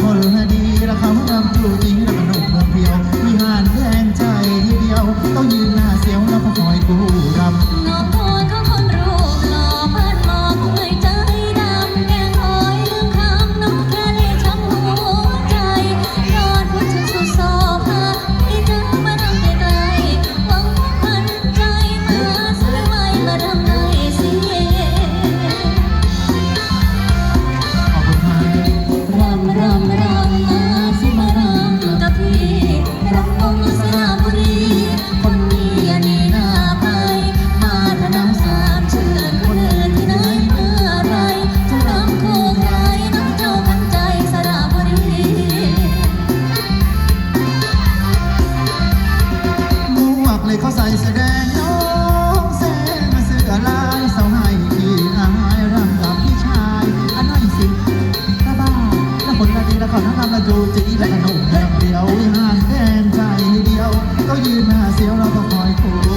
คนดี กูจีแล้วแห่งเดียววิารแดงใจเดียว ก็ยืนหน้าเสียวเราก็คอยโผ